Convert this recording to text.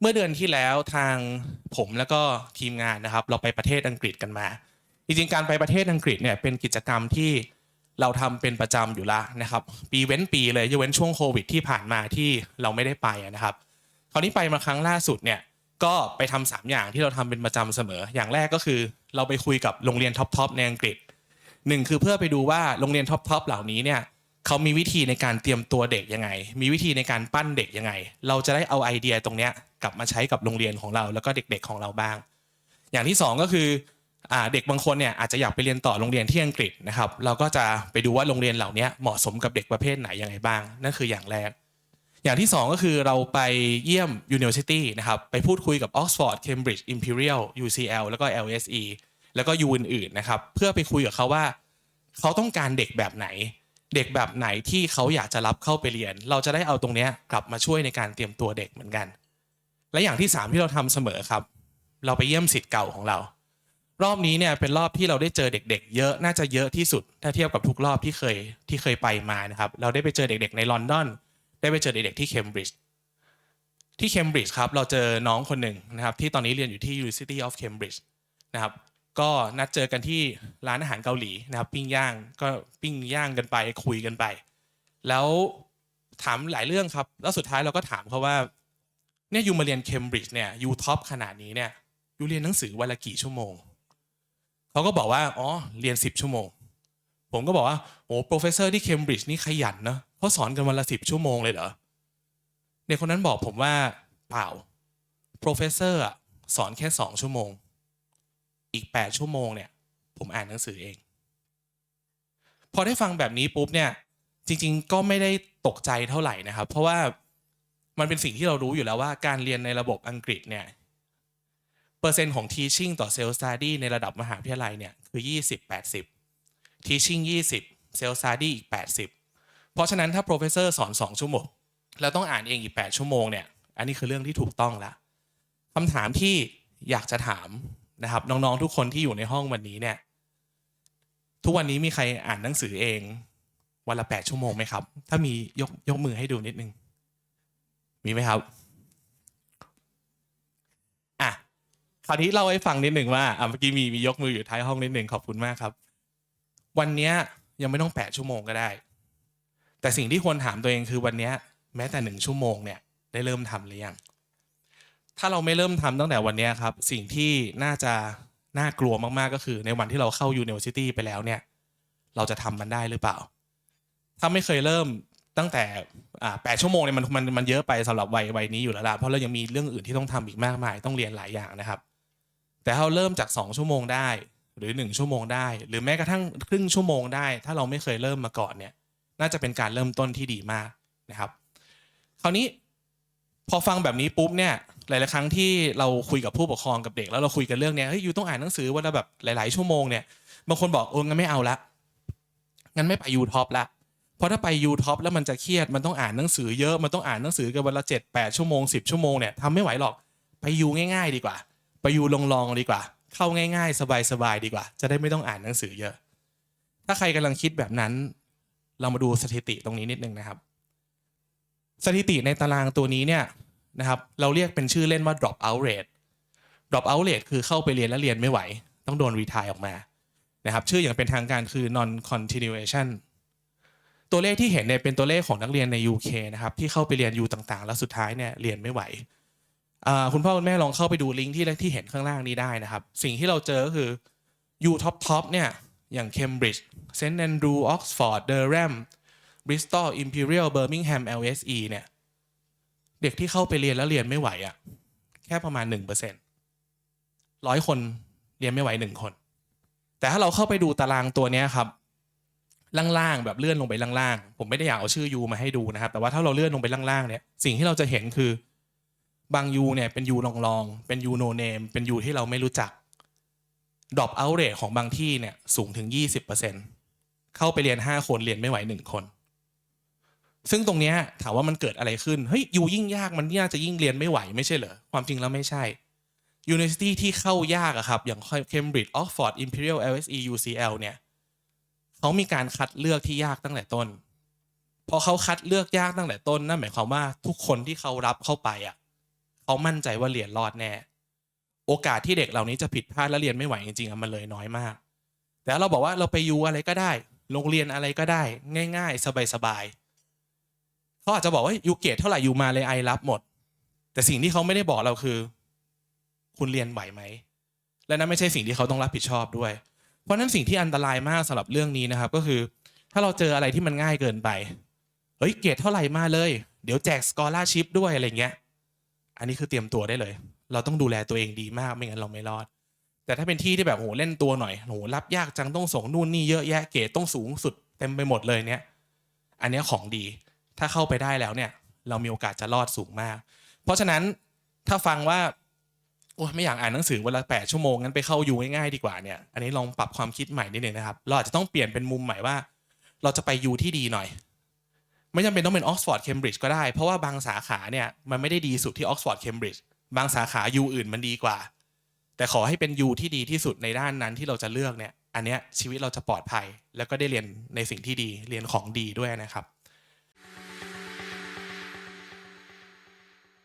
เมื่อเดือนที่แล้วทางผมแล้วก็ทีมงานนะครับ เราไปประเทศอังกฤษกันมา จริงๆการไปประเทศอังกฤษเนี่ยเป็นกิจกรรมที่เราทำเป็นประจำอยู่แล้วนะครับ ปีเว้นปีเลยยกเว้นช่วงโควิดที่ผ่านมาที่เราไม่ได้ไปนะครับ คราวนี้ไปมาครั้งล่าสุดเนี่ยก็ไปทำสามอย่างที่เราทำเป็นประจำเสมอ อย่างแรกก็คือเราไปคุยกับโรงเรียนท็อปๆในอังกฤษหนึ่งคือเพื่อไปดูว่าโรงเรียนท็อปๆเหล่านี้เนี่ย เขามีวิธีในการเตรียมตัวเด็กยังไง มีวิธีในการปั้นเด็กยังไง เราจะได้เอาไอเดียตรงเนี้ยกลับมาใช้กับโรงเรียนของเราแล้วก็เด็กๆของเราบ้าง อย่างที่สองก็คือเด็กบางคนเนี่ยอาจจะอยากไปเรียนต่อโรงเรียนที่อังกฤษนะครับ เราก็จะไปดูว่าโรงเรียนเหล่านี้เหมาะสมกับเด็กประเภทไหนยังไงบ้าง นั่นคืออย่างแรก อย่างที่สองก็คือเราไปเยี่ยม University นะครับไปพูดคุยกับ Oxford Cambridge Imperial UCL แล้วก็ LSE แล้วก็ U อื่นๆนะครับเพื่อไปคุยกับเขาว่า เขาต้องการเด็กแบบไหน เด็กแบบไหนที่เขาอยากจะรับเข้าไปเรียน เราจะได้เอาตรงนี้กลับมาช่วยในการเตรียมตัวเด็กเหมือนกัน และอย่างที่สามที่เราทำเสมอครับ เราไปเยี่ยมสิทธิ์เก่าของเรา รอบนี้เนี่ยเป็นรอบที่เราได้เจอเด็ก ๆ เยอะน่าจะเยอะที่สุด ถ้าเทียบกับทุกรอบที่เคยที่เคยไปมานะครับ เราได้ไปเจอเด็ก ๆ ในลอนดอนได้ไปเจอเด็กๆที่เคมบริดจ์ที่เคมบริดจ์ครับเราเจอน้องคนหนึ่งนะครับที่ตอนนี้เรียนอยู่ที่ University of Cambridge นะครับ ก็นัดเจอกันที่ร้านอาหารเกาหลีนะครับ ปิ้งย่างก็ปิ้งย่างกันไปคุยกันไป แล้วถามหลายเรื่องครับ แล้วสุดท้ายเราก็ถามเขาว่าเนี่ยยูมาเรียนเคมบริดจ์เนี่ยยูท็อปขนาดนี้เนี่ยยูเรียนหนังสือวันละกี่ชั่วโมงเขาก็บอกว่าอ๋อเรียนสิบชั่วโมง ผมก็บอกว่าโอ้โปรเฟสเซอร์ที่เคมบริดจ์นี่ขยันนะเขาสอนกันวันละสิบชั่วโมงเลยเหรอเด็กคนนั้นบอกผมว่าเปล่าโปรเฟสเซอร์อะสอนแค่สองชั่วโมง อีกแปดชั่วโมงเนี่ย ผมอ่านหนังสือเอง พอได้ฟังแบบนี้ปุ๊บเนี่ย จริง ๆ ก็ไม่ได้ตกใจเท่าไหร่นะครับ เพราะว่ามันเป็นสิ่งที่เรารู้อยู่แล้วว่าการเรียนในระบบอังกฤษเนี่ยเปอร์เซ็นต์ของ teaching ต่อ self study ในระดับมหาวิทยาลัยเนี่ยคือ 20 80 teaching 20 self study อีก 80 เพราะฉะนั้นถ้า professor สอน 2 ชั่วโมงแล้วต้องอ่านเองอีก 8 ชั่วโมงเนี่ย อันนี้คือเรื่องที่ถูกต้องละคำถามที่อยากจะถาม นะครับ น้องๆทุกคนที่อยู่ในห้องวันนี้เนี่ย ทุกวันนี้มีใครอ่านหนังสือเอง วันละ8ชั่วโมงไหมครับ ถ้ามียกยกมือให้ดูนิดนึง มีไหมครับอะคราวนี้เล่าให้ฟังนิดหนึ่งว่าอะเมื่อกี้มีมียกมืออยู่ท้ายห้องนิดหนึ่งขอบคุณมากครับ วันนี้ยังไม่ต้องแปดชั่วโมงก็ได้ แต่สิ่งที่ควรถามตัวเองคือวันนี้แม้แต่หนึ่งชั่วโมงเนี่ยได้เริ่มทำหรือยัง ถ้าเราไม่เริ่มทำตั้งแต่วันนี้ครับ สิ่งที่น่าจะน่ากลัวมากๆก็คือ ในวันที่เราเข้า University ไปแล้วเนี่ย เราจะทำมันได้หรือเปล่า ถ้าไม่เคยเริ่มตั้งแต่แปดชั่วโมงเนี่ยมันมันมันเยอะไปสำหรับวัยวัยนี้อยู่แล้วล่ะเพราะเรายังมีเรื่องอื่นที่ต้องทำอีกมากมาย ต้องเรียนหลายอย่างนะครับ แต่เราเริ่มจาก 2 ชั่วโมงได้ หรือ 1 ชั่วโมงได้ หรือแม้กระทั่งครึ่งชั่วโมงได้ ถ้าเราไม่เคยเริ่มมาก่อนเนี่ย น่าจะเป็นการเริ่มต้นที่ดีมากนะครับ คราวนี้พอฟังแบบนี้ปุ๊บเนี่ย หลาย ๆ ครั้งที่เราคุยกับผู้ปกครองกับเด็ก แล้วเราคุยกันเรื่องเนี้ยเฮ้ยยูต้องอ่านหนังสือวันละแบบหลาย ๆ ชั่วโมงเนี่ยบางคนบอกเอองั้นไม่เอาละงั้นไม่ไปยูท็อปละเพราะถ้าไปยูท็อปแล้วมันจะเครียดมันต้องอ่านหนังสือเยอะมันต้องอ่านหนังสือกันวันละเจ็ดแปดชั่วโมงสิบชั่วโมงเนี่ยทำไม่ไหวหรอกไปยูง่าย ๆ ดีกว่า ไปยูลองๆดีกว่า เข้าง่าย ๆ สบายๆดีกว่า จะได้ไม่ต้องอ่านหนังสือเยอะ ถ้าใครกำลังคิดแบบนั้น เรามาดูสถิติตรงนี้นิดนึงนะครับ สถิติในตารางตัวนี้เนี่ย นะครับเราเรียกเป็นชื่อเล่นว่า drop out rate drop out rate คือเข้าไปเรียนแล้วเรียนไม่ไหว ต้องโดน retire ออกมานะครับชื่ออย่างเป็นทางการคือ non continuation ตัวเลขที่เห็นเนี่ยเป็นตัวเลขของนักเรียนใน UK นะครับที่เข้าไปเรียนยูต่างๆ แล้วสุดท้ายเนี่ยเรียนไม่ไหวคุณพ่อคุณแม่ลองเข้าไปดูลิงก์ที่ที่เห็นข้างล่างนี้ได้นะครับ สิ่งที่เราเจอก็คือ U top top เนี่ยอย่าง Cambridge St Andrew Oxford Durham Bristol Imperial Birmingham LSE เนี่ย เด็กที่เข้าไปเรียนแล้วเรียนไม่ไหวอะ่ะ แค่ประมาณ1%ร้อยคนเรียนไม่ไหวหนึ่งคน แต่ถ้าเราเข้าไปดูตารางตัวเนี้ยครับ ล่างๆแบบเลื่อนลงไปล่างๆผมไม่ได้อยากเอาชื่อยูมาให้ดูนะครับ แต่ว่าถ้าเราเลื่อนลงไปล่างๆเนี่ยสิ่งที่เราจะเห็นคือบางยูเนี่ยเป็นยูลองลองๆเป็นยูโนเนมเป็นยูที่เราไม่รู้จักดรอปเอาเรทของบางที่เนี่ยสูงถึง 20%เข้าไปเรียน 5 คนเรียนไม่ไหว 1 คน ซึ่งตรงเนี้ยถามว่ามันเกิดอะไรขึ้น เฮ้ยยูยิ่งยากมันน่าจะยิ่งเรียนไม่ไหวไม่ใช่เหรอ ความจริงแล้วไม่ใช่ University ที่เข้ายากอะครับ อย่าง Cambridge Oxford Imperial LSE UCL เนี่ยเขามีการคัดเลือกที่ยากตั้งแต่ต้น พอเขาคัดเลือกยากตั้งแต่ต้นนั่นหมายความว่าทุกคนที่เขารับเข้าไปอะเขามั่นใจว่าเรียนรอดแน่ โอกาสที่เด็กเหล่านี้จะผิดพลาดและเรียนไม่ไหวจริงๆอะมันเลยน้อยมาก แต่เราบอกว่าเราไปยูอะไรก็ได้ โรงเรียนอะไรก็ได้ ง่าย ๆ สบายๆ เขาอาจจะบอกว่ายูเกรดเท่าไหร่ยูมาเลยไอรับหมด แต่สิ่งที่เขาไม่ได้บอกเราคือ คุณเรียนไหวไหม และนั่นไม่ใช่สิ่งที่เขาต้องรับผิดชอบด้วย เพราะฉะนั้นสิ่งที่อันตรายมากสำหรับเรื่องนี้นะครับ ก็คือ ถ้าเราเจออะไรที่มันง่ายเกินไปเฮ้ยเกรดเท่าไหร่มาเลย เดี๋ยวแจกสกอร่าชิพด้วยอะไรเงี้ย อันนี้คือเตรียมตัวได้เลย เราต้องดูแลตัวเองดีมากไม่งั้นเราไม่รอด แต่ถ้าเป็นที่ที่แบบโหเล่นตัวหน่อยโหรับยากจังต้องส่งนู่นนี่เยอะแยะเกรดต้องสูงสุดเต็มไปหมดเลยเนี่ยอันนี้ของดี ถ้าเข้าไปได้แล้วเนี่ย เรามีโอกาสจะรอดสูงมาก เพราะฉะนั้นถ้าฟังว่าโอ้ไม่อยากอ่านหนังสือวันละแปดชั่วโมงงั้นไปเข้ายูง่ายๆดีกว่าเนี่ยอันนี้ลองปรับความคิดใหม่นิดนึงนะครับ เราอาจจะต้องเปลี่ยนเป็นมุมใหม่ว่า เราจะไปยูที่ดีหน่อย ไม่จำเป็นต้องเป็นออกซฟอร์ดเคมบริดจ์ก็ได้ เพราะว่าบางสาขาเนี่ยมันไม่ได้ดีสุดที่ออกซฟอร์ดเคมบริดจ์บางสาขายูอื่นมันดีกว่า แต่ขอให้เป็นยูที่ดีที่สุดในด้านนั้นที่เราจะเลือกเนี่ย อันเนี้ยชีวิตเราจะปลอดภัย แล้วก็ได้เรียนในสิ่งที่ดีเรียนของดีด้วยนะครับ